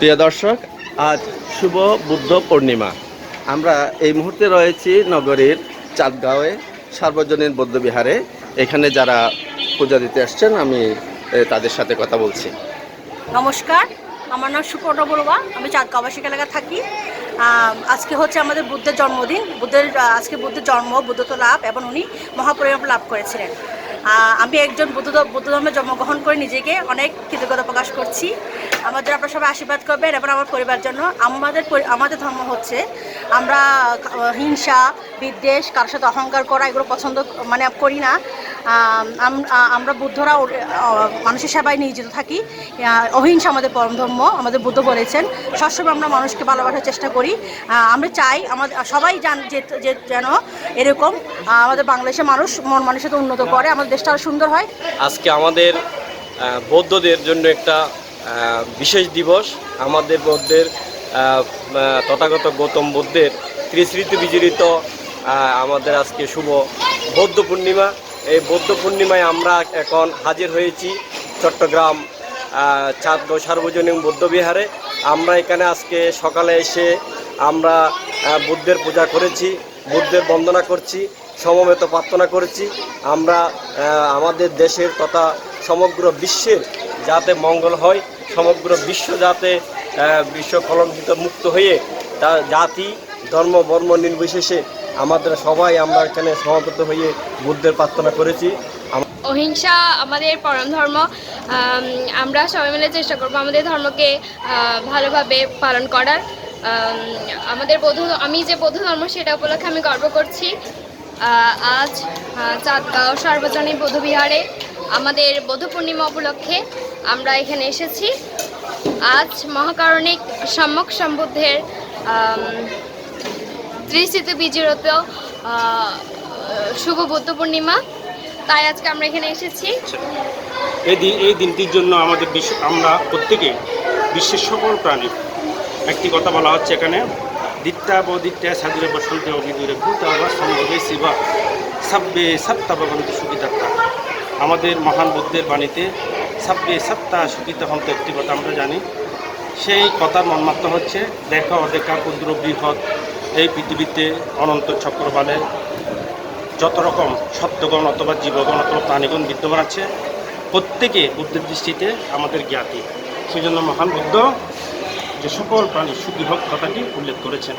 প্রিয় দর্শক, আজ শুভ বুদ্ধ পূর্ণিমা। আমরা এই মুহূর্তে রয়েছি নগরীর চাঁদগাঁওয়ে সার্বজনীন বৌদ্ধবিহারে। এখানে যারা পূজা দিতে আসছেন, আমি তাদের সাথে কথা বলছি। নমস্কার, আমার নাম সুপর্ণ বড়ুয়া, আমি চাঁদকাবাসিক এলাকা থাকি। আজকে হচ্ছে আমাদের বুদ্ধের জন্মদিন। বুদ্ধের আজকে বুদ্ধের জন্ম, বুদ্ধত্ব লাভ, এবং উনি মহাপরিণাম লাভ করেছিলেন। আমি একজন বৌদ্ধ বৌদ্ধ ধর্মে জন্মগ্রহণ করে নিজেকে অনেক কৃতজ্ঞতা প্রকাশ করছি। আমার জন্য আপনারা সবাই আশীর্বাদ করবেন এবং আমার পরিবার জন্য। আমাদের আমাদের ধর্ম হচ্ছে, আমরা হিংসা, বিদ্বেষ, কারোর সাথে অহংকার করা, এগুলো পছন্দ মানে করি না। আমরা বুদ্ধরা মানুষের সেবায় নিয়োজিত থাকি। অহিংসা আমাদের পরম ধর্ম, আমাদের বুদ্ধ বলেছেন। সবসময় আমরা মানুষকে ভালোবাসার চেষ্টা করি। আমরা চাই আমাদের সবাই জান, যে- যেন এরকম আমাদের বাংলাদেশের মানুষ মন মানুষের উন্নত করে, আমাদের দেশটা আরও সুন্দর হয়। আজকে আমাদের বৌদ্ধদের জন্য একটা বিশেষ দিবস। আমাদের বৌদ্ধের তথাগত গৌতম বুদ্ধের ত্রিস্মৃতি বিজড়িত আমাদের আজকে শুভ বৌদ্ধ পূর্ণিমা। এই বৌদ্ধ পূর্ণিমায় আমরা এখন হাজির হয়েছি চট্টগ্রাম চাঁদগাঁও সার্বজনীন বৌদ্ধবিহারে আমরা এখানে আজকে সকালে এসে আমরা বুদ্ধের পূজা করেছি, বুদ্ধের বন্দনা করছি, সমবেত প্রার্থনা করেছি। আমরা আমাদের দেশের তথা সমগ্র বিশ্বের যাতে মঙ্গল হয়, সমগ্র বিশ্ব যাতে বিশ্ব কলঙ্কিত মুক্ত হয়ে তা জাতি ধর্ম, বর্ম নির্বিশেষে আমাদের সবাই আমরা এখানে সমাবেত হয়ে বুদ্ধের প্রার্থনা করেছি। অহিংসা আমাদের পরম ধর্ম। আমরা সবাই মিলে চেষ্টা করব আমাদের ধর্মকে ভালোভাবে পালন করার। আমাদের বৌদ্ধ, আমি যে বৌদ্ধ ধর্ম সেটা উপলক্ষে আমি গর্ব করছি। আজ চাঁদগাঁও সার্বজনীন বৌদ্ধবিহারে আমাদের বৌদ্ধ পূর্ণিমা উপলক্ষে আমরা এখানে এসেছি। আজ মহাকারণিক সম্যক সম্বুদ্ধের বিজড়িত আহ, শুভ বুদ্ধ পূর্ণিমা। তাই আজকে আমরা এখানে এসেছি। এই এই দিনটির জন্য আমাদের বিশ্ব আমরা প্রত্যেকে বিশ্বের সকল প্রাণী একটি কথা বলা হচ্ছে এখানে দিত্যা বদিত্যা সাদুরে বসন্তে অভিদূরে ভূতা বা সম্ভবে শিবা সাব্বে সত্তা ভগবন্তী সুবিধাত্তা আমাদের মহান বুদ্ধের বাণীতে সাব্বে সত্তা সুখিতা হন্ত একটি কথা আমরা জানি। সেই কথার মর্মার্থ হচ্ছে দেখা অদেখা ক্ষুদ্র বৃহৎ এই পৃথিবীতে অনন্ত চক্রবালে যত রকম সত্যগণ অথবা জীবগণ অথবা প্রাণীগণ বিদ্যমান আছে, প্রত্যেকে বুদ্ধের দৃষ্টিতে আমাদের জ্ঞাতি। সেই জন্য মহান বুদ্ধ যে সকল প্রাণী সুখী হোক কথাটি উল্লেখ করেছেন।